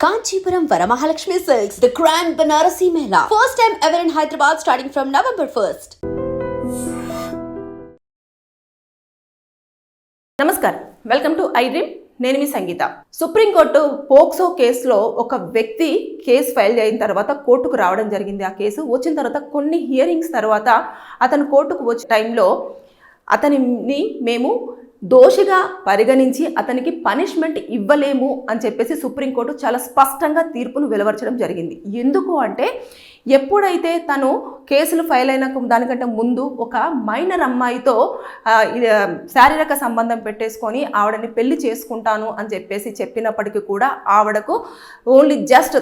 Kanchipuram Varamahalakshmi silks the grand Banarasi Mela. First time ever in Hyderabad starting from November 1st. నమస్కారం welcome to iDream నేను మీ సంగీత supreme court POCSO కేసులో ఒక వ్యక్తి case file అయిన తర్వాత కోర్టుకు రావడం జరిగింది ఆ కేసు వచ్చిన తర్వాత కొన్ని హియరింగ్స్ తర్వాత అతను కోర్టుకు వచ్చే టైంలో అతనిని మేము దోషిగా పరిగణించి అతనికి పనిష్మెంట్ ఇవ్వలేము అని చెప్పేసి సుప్రీంకోర్టు చాలా స్పష్టంగా తీర్పును వెలువరచడం జరిగింది. ఎందుకు అంటే ఎప్పుడైతే తను కేసులు ఫైల్ అయిన దానికంటే ముందు ఒక మైనర్ అమ్మాయితో శారీరక సంబంధం పెట్టేసుకొని ఆవిడని పెళ్ళి చేసుకుంటాను అని చెప్పేసి చెప్పినప్పటికీ కూడా ఆవిడకు ఓన్లీ జస్ట్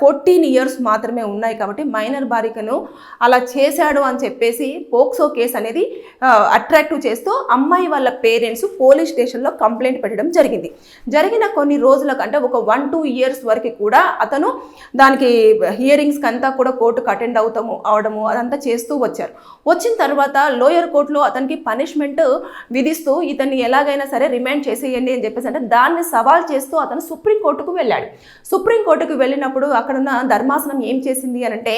ఫోర్టీన్ ఇయర్స్ మాత్రమే ఉన్నాయి కాబట్టి మైనర్ బాలికను అలా చేశాడు అని చెప్పేసి పోక్సో కేసు అనేది అట్రాక్టివ్ చేస్తూ అమ్మాయి వాళ్ళ పేరెంట్స్ పోలీస్ స్టేషన్లో కంప్లైంట్ పెట్టడం జరిగింది. జరిగిన కొన్ని రోజుల కంటే ఒక వన్ టూ ఇయర్స్ వరకు కూడా అతను దానికి హియరింగ్స్కి అంతా కూడా కోర్టుకు అటెండ్ అవుతాము అవడము అదంతా చేస్తూ వచ్చారు. వచ్చిన తర్వాత లోయర్ కోర్టులో అతనికి పనిష్మెంట్ విధిస్తూ ఇతన్ని ఎలాగైనా సరే రిమాండ్ చేసేయండి అని చెప్పేసి అంటే దాన్ని సవాల్ చేస్తూ అతను సుప్రీంకోర్టుకు వెళ్ళాడు. సుప్రీంకోర్టుకు వెళ్ళినప్పుడు అక్కడున్న ధర్మాసనం ఏం చేసింది అని అంటే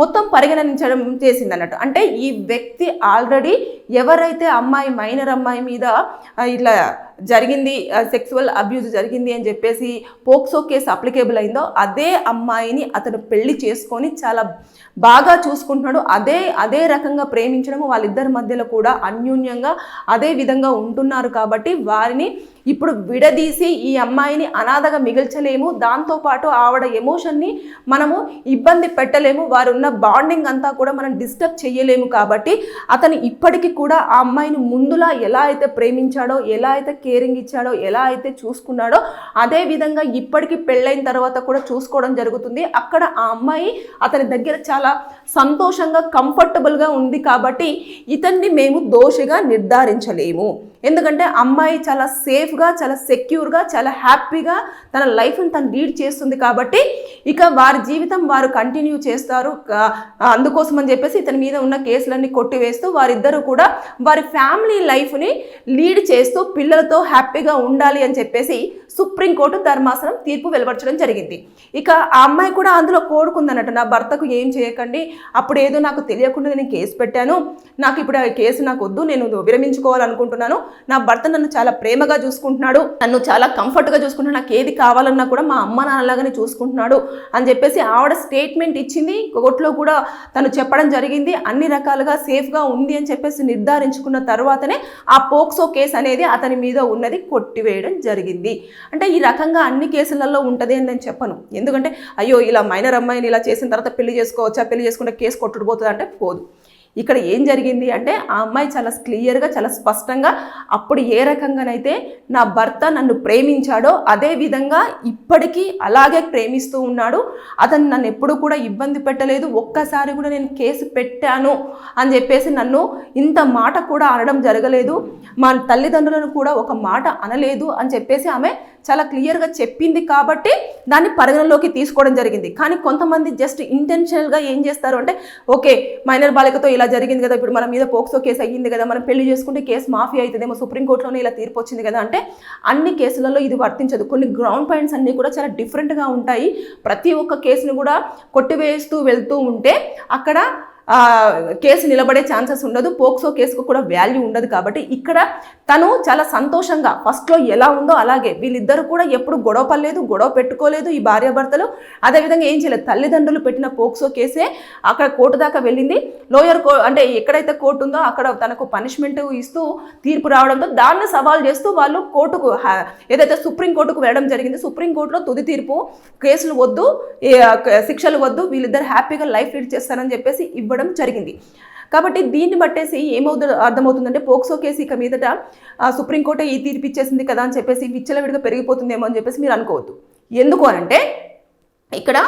మొత్తం పరిగణించడం చేసింది అన్నట్టు. అంటే ఈ వ్యక్తి ఆల్రెడీ ఎవరైతే అమ్మాయి మైనర్ అమ్మాయి మీద ఇట్లా జరిగింది సెక్సువల్ అబ్యూజ్ జరిగింది అని చెప్పేసి పోక్సో కేసు అప్లికేబుల్ అయిందో అదే అమ్మాయిని అతను పెళ్ళి చేసుకొని చాలా బాగా చూసుకుంటున్నాడు. అదే అదే రకంగా ప్రేమించడం వాళ్ళిద్దరి మధ్యలో కూడా అన్యోన్యంగా అదే విధంగా ఉంటున్నారు కాబట్టి వారిని ఇప్పుడు విడదీసి ఈ అమ్మాయిని అనాథగా మిగిల్చలేము. దాంతోపాటు ఆవిడ ఎమోషన్ని మనము ఇబ్బంది పెట్టలేము. వారు ఉన్న బాండింగ్ అంతా కూడా మనం డిస్టర్బ్ చేయలేము కాబట్టి అతను ఇప్పటికీ కూడా ఆ అమ్మాయిని ముందులా ఎలా అయితే ప్రేమించాడో ఎలా అయితే కేరింగ్ ఇచ్చాడో ఎలా అయితే చూసుకున్నాడో అదే విధంగా ఇప్పటికీ పెళ్ళైన తర్వాత కూడా చూసుకోవడం జరుగుతుంది. అక్కడ ఆ అమ్మాయి అతని దగ్గర చాలా సంతోషంగా కంఫర్టబుల్గా ఉంది కాబట్టి ఇతన్ని మేము దోషిగా నిర్ధారించలేము. ఎందుకంటే అమ్మాయి చాలా సేఫ్గా చాలా సెక్యూర్గా చాలా హ్యాపీగా తన లైఫ్ని తను లీడ్ చేస్తుంది కాబట్టి ఇక వారి జీవితం వారు కంటిన్యూ చేస్తారు. అందుకోసం అని చెప్పేసి ఇతని మీద ఉన్న కేసులన్నీ కొట్టివేస్తూ వారిద్దరూ కూడా వారి ఫ్యామిలీ లైఫ్ని లీడ్ చేస్తూ పిల్లలతో హ్యాపీగా ఉండాలి అని చెప్పేసి సుప్రీంకోర్టు ధర్మాసనం తీర్పు వెలువరచడం జరిగింది. ఇక ఆ అమ్మాయి కూడా అందులో కోరుకుందన్నట్టు నా భర్తకు ఏం చేయకండి? అప్పుడు ఏదో నాకు తెలియకుండా నేను కేసు పెట్టాను. నాకు ఇప్పుడు ఆ కేసు నాకు వద్దు. నేను విరమించుకోవాలనుకుంటున్నాను. నా భర్త నన్ను చాలా ప్రేమగా చూసుకుంటున్నాడు నన్ను చాలా కంఫర్ట్గా చూసుకుంటున్నాడు నాకు ఏది కావాలన్నా కూడా మా అమ్మ నాన్నలాగానే చూసుకుంటున్నాడు అని చెప్పేసి ఆవిడ స్టేట్మెంట్ ఇచ్చింది. కోర్టులో కూడా తను చెప్పడం జరిగింది. అన్ని రకాలుగా సేఫ్గా ఉంది అని చెప్పేసి నిర్ధారించుకున్న తర్వాతనే ఆ పోక్సో కేసు అనేది అతని మీద ఉన్నది కొట్టివేయడం జరిగింది. అంటే ఈ రకంగా అన్ని కేసులలో ఉంటుంది అని నేను చెప్పను. ఎందుకంటే అయ్యో ఇలా మైనర్ అమ్మాయిని ఇలా చేసిన తర్వాత పెళ్ళి చేసుకోవచ్చా? పెళ్ళి చేసుకుంటే కేసు కొట్టుకుపోతుంది అంటే పోదు. ఇక్కడ ఏం జరిగింది అంటే ఆ అమ్మాయి చాలా క్లియర్గా చాలా స్పష్టంగా అప్పుడు ఏ రకంగానైతే నా భర్త నన్ను ప్రేమించాడో అదే విధంగా ఇప్పటికీ అలాగే ప్రేమిస్తూ ఉన్నాడు. అతను నన్ను ఎప్పుడూ కూడా ఇబ్బంది పెట్టలేదు. ఒక్కసారి కూడా నేను కేసు పెట్టాను అని చెప్పేసి నన్ను ఇంత మాట కూడా అనడం జరగలేదు. మా తల్లిదండ్రులను కూడా ఒక మాట అనలేదు అని చెప్పేసి ఆమె చాలా క్లియర్గా చెప్పింది కాబట్టి దాన్ని పరిగణలోకి తీసుకోవడం జరిగింది. కానీ కొంతమంది జస్ట్ ఇంటెన్షనల్గా ఏం చేస్తారు అంటే ఓకే మైనర్ బాలికతో ఇలా జరిగింది కదా ఇప్పుడు మన మీద పోక్సో కేసు అయ్యింది కదా మనం పెళ్ళి చేసుకుంటే కేసు మాఫీ అవుతుందేమో సుప్రీంకోర్టులోనే ఇలా తీర్పు వచ్చింది కదా అంటే అన్ని కేసులలో ఇది వర్తించదు. కొన్ని గ్రౌండ్ పాయింట్స్ అన్నీ కూడా చాలా డిఫరెంట్గా ఉంటాయి. ప్రతి ఒక్క కేసును కూడా కొట్టివేస్తూ వెళ్తూ ఉంటే అక్కడ కేసు నిలబడే ఛాన్సెస్ ఉండదు. పోక్సో కేసుకు కూడా వాల్యూ ఉండదు కాబట్టి ఇక్కడ తను చాలా సంతోషంగా ఫస్ట్లో ఎలా ఉందో అలాగే వీళ్ళిద్దరూ కూడా ఎప్పుడు గొడవ పడలేదు గొడవ పెట్టుకోలేదు ఈ భార్యాభర్తలు అదేవిధంగా ఏం చేయలేదు. తల్లిదండ్రులు పెట్టిన పోక్సో కేసే అక్కడ కోర్టు దాకా వెళ్ళింది. లోయర్ కో అంటే ఎక్కడైతే కోర్టు ఉందో అక్కడ తనకు పనిష్మెంట్ ఇస్తూ తీర్పు రావడంతో దాన్ని సవాల్ చేస్తూ వాళ్ళు కోర్టుకు ఏదైతే సుప్రీంకోర్టుకు వెళ్ళడం జరిగింది సుప్రీంకోర్టులో తుది తీర్పు కేసులు వద్దు శిక్షలు వద్దు వీళ్ళిద్దరు హ్యాపీగా లైఫ్ లీడ్ చేస్తారని చెప్పేసి ఇవ్వడం జరిగింది. కాబట్టి దీన్ని బట్టేసి ఏమవుతుందో అర్థమవుతుందంటే పోక్సో కేసు ఇక మీదట సుప్రీంకోర్టు ఈ తీర్పు ఇచ్చేసింది కదా అని చెప్పేసి విచ్చలవిడిగా పెరిగిపోతుందేమో అని చెప్పేసి మీరు అనుకోవద్దు. ఎందుకు అనంటే ఇక్కడ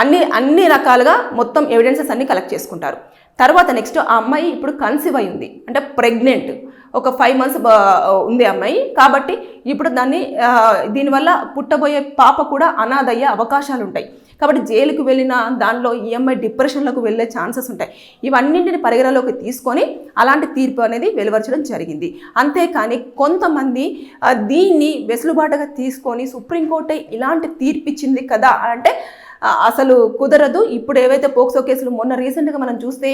అన్ని అన్ని రకాలుగా మొత్తం ఎవిడెన్సెస్ అన్ని కలెక్ట్ చేసుకుంటారు. తర్వాత నెక్స్ట్ ఆ అమ్మాయి ఇప్పుడు కన్సీవ్ అయి ఉంది. అంటే ప్రెగ్నెంట్ ఒక ఫైవ్ మంత్స్ ఉంది అమ్మాయి. కాబట్టి ఇప్పుడు దాన్ని దీనివల్ల పుట్టబోయే పాప కూడా అనాథయ్యే అవకాశాలు ఉంటాయి కాబట్టి జైలుకు వెళ్ళిన దానిలో ఈఎంఐ డిప్రెషన్లకు వెళ్ళే ఛాన్సెస్ ఉంటాయి. ఇవన్నింటిని పరిగణలోకి తీసుకొని అలాంటి తీర్పు అనేది వెలువరచడం జరిగింది. అంతేకాని కొంతమంది దీన్ని వెసులుబాటుగా తీసుకొని సుప్రీంకోర్టే ఇలాంటి తీర్పు ఇచ్చింది కదా అంటే అసలు కుదరదు. ఇప్పుడు ఏవైతే పోక్సో కేసులు మొన్న రీసెంట్గా మనం చూస్తే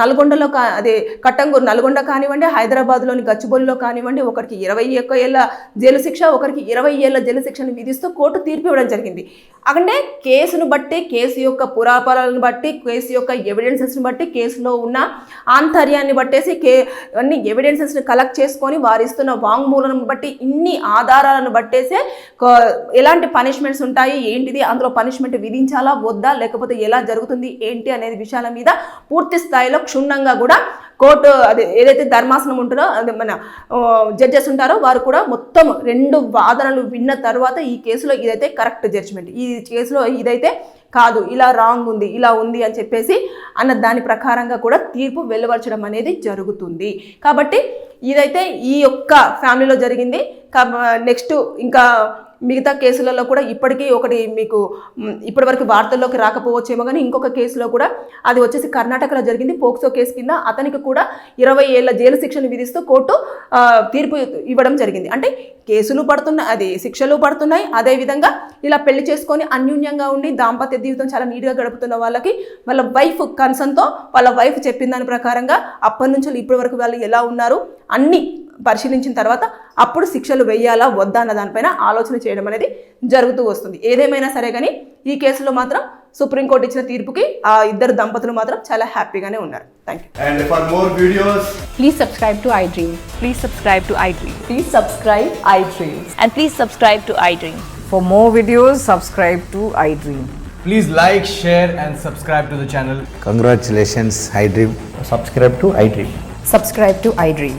నల్గొండలో కా అదే కట్టంగూరు నల్గొండ కానివ్వండి హైదరాబాద్లోని గచ్చిబౌలిలో కానివ్వండి ఒకరికి ఇరవై ఒక్క ఏళ్ళ జైలు శిక్ష ఒకరికి ఇరవై ఏళ్ళ జైలు శిక్షను విధిస్తూ కోర్టు తీర్పు ఇవ్వడం జరిగింది. అంటే కేసును బట్టి కేసు యొక్క పురాపరాలను బట్టి కేసు యొక్క ఎవిడెన్సెస్ని బట్టి కేసులో ఉన్న ఆంతర్యాన్ని బట్టేసి కే అన్ని ఎవిడెన్సెస్ని కలెక్ట్ చేసుకొని వారు ఇస్తున్న వాంగ్మూలను బట్టి ఇన్ని ఆధారాలను బట్టేసే ఎలాంటి పనిష్మెంట్స్ ఉంటాయి ఏంటిది అందులో పనిష్మెంట్ విధించాలా వద్దా లేకపోతే ఎలా జరుగుతుంది ఏంటి అనేది విషయాల మీద పూర్తి స్థాయిలో క్షుణ్ణంగా కూడా కోర్టు అదే ఏదైతే ధర్మాసనం ఉంటుందో అదే మన జడ్జెస్ ఉంటారో వారు కూడా మొత్తం రెండు వాదనలు విన్న తర్వాత ఈ కేసులో ఇదైతే కరెక్ట్ జడ్జ్మెంట్. ఈ కేసులో ఇదైతే కాదు ఇలా రాంగ్ ఉంది ఇలా ఉంది అని చెప్పేసి అన్న దాని ప్రకారంగా కూడా తీర్పు వెలువరచడం అనేది జరుగుతుంది. కాబట్టి ఇదైతే ఈ యొక్క ఫ్యామిలీలో జరిగింది. నెక్స్ట్ ఇంకా మిగతా కేసులలో కూడా ఇప్పటికీ ఒకటి మీకు ఇప్పటి ఇప్పటివరకు వార్తల్లోకి రాకపోవచ్చేమో కానీ ఇంకొక కేసులో కూడా అది వచ్చేసి కర్ణాటకలో జరిగింది. పోక్సో కేసు కింద అతనికి కూడా ఇరవై ఏళ్ళ జైలు శిక్షను విధిస్తూ కోర్టు తీర్పు ఇవ్వడం జరిగింది. అంటే కేసులు పడుతున్నాయి అది శిక్షలు పడుతున్నాయి. అదేవిధంగా ఇలా పెళ్ళి చేసుకొని అన్యూన్యంగా ఉండి దాంపత్య జీవితం చాలా నీట్గా గడుపుతున్న వాళ్ళకి వాళ్ళ వైఫ్ కన్సర్న్తో వాళ్ళ వైఫ్ చెప్పిన దాని ప్రకారంగా అప్పటి నుంచి ఇప్పటి వరకు వాళ్ళు ఎలా ఉన్నారు అన్ని పరిశీలించిన తర్వాత అప్పుడు శిక్షలు వేయాలా వద్దా అన్న దానిపైన ఆలోచన చేయడం అనేది జరుగుతూ వస్తుంది ఏదేమైనా సరే కానీ ఈ కేసులో మాత్రం సుప్రీంకోర్టు ఇచ్చిన తీర్పుకి ఆ ఇద్దరు దంపతులు మాత్రం చాలా హ్యాపీగానే ఉన్నారు thank you for more videos, Please subscribe to iDream. Please subscribe to iDream. Please subscribe iDreams. And please subscribe to iDream. For more videos, subscribe to iDream. please like, share, and subscribe to the channel. Congratulations, iDream. subscribe to iDream. Subscribe to iDream.